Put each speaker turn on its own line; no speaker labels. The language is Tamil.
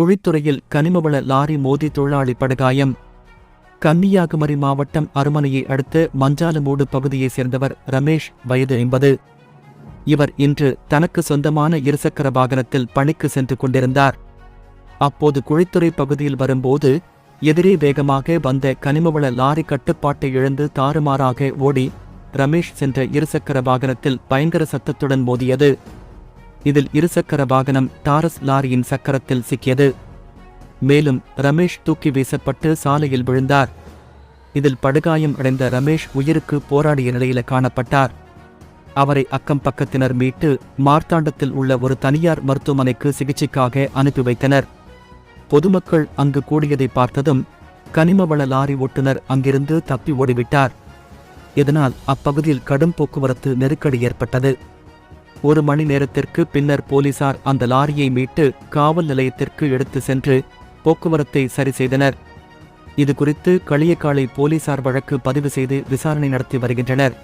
குழித்துறையில் கனிமவள லாரி மோதி தொழிலாளி படுகாயம். கன்னியாகுமரி மாவட்டம் அருமனையை அடுத்து மஞ்சாலமூடு பகுதியைச் சேர்ந்தவர் ரமேஷ் வயது ஐம்பது. இவர் இன்று தனக்கு சொந்தமான இருசக்கர வாகனத்தில் பணிக்கு சென்று கொண்டிருந்தார். அப்போது குழித்துறை பகுதியில் வரும்போது எதிரே வேகமாக வந்த கனிமவள லாரி கட்டுப்பாட்டை இழந்து தாறுமாறாக ஓடி ரமேஷ் சென்ற இருசக்கர வாகனத்தில் பயங்கர சத்தத்துடன் மோதியது. இதில் இருசக்கர வாகனம் டாரஸ் லாரியின் சக்கரத்தில் சிக்கியது. மேலும் ரமேஷ் தூக்கி வீசப்பட்டு சாலையில் விழுந்தார். இதில் படுகாயம் அடைந்த ரமேஷ் உயிருக்கு போராடிய நிலையில காணப்பட்டார். அவரை அக்கம் பக்கத்தினர் மீட்டு மார்த்தாண்டத்தில் உள்ள ஒரு தனியார் மருத்துவமனைக்கு சிகிச்சைக்காக அனுப்பி வைத்தனர். பொதுமக்கள் அங்கு கூடியதை பார்த்ததும் கனிமவள லாரி ஓட்டுநர் அங்கிருந்து தப்பி ஓடிவிட்டார். இதனால் அப்பகுதியில் கடும் போக்குவரத்து நெருக்கடி ஏற்பட்டது. ஒரு மணி நேரத்திற்கு பின்னர் போலீசார் அந்த லாரியை மீட்டு காவல் நிலையத்திற்கு எடுத்து சென்று போக்குவரத்தை சரி செய்தனர். இது குறித்து களியக்காலை போலீசார் வழக்கு பதிவு செய்து விசாரணை நடத்தி வருகின்றனர்.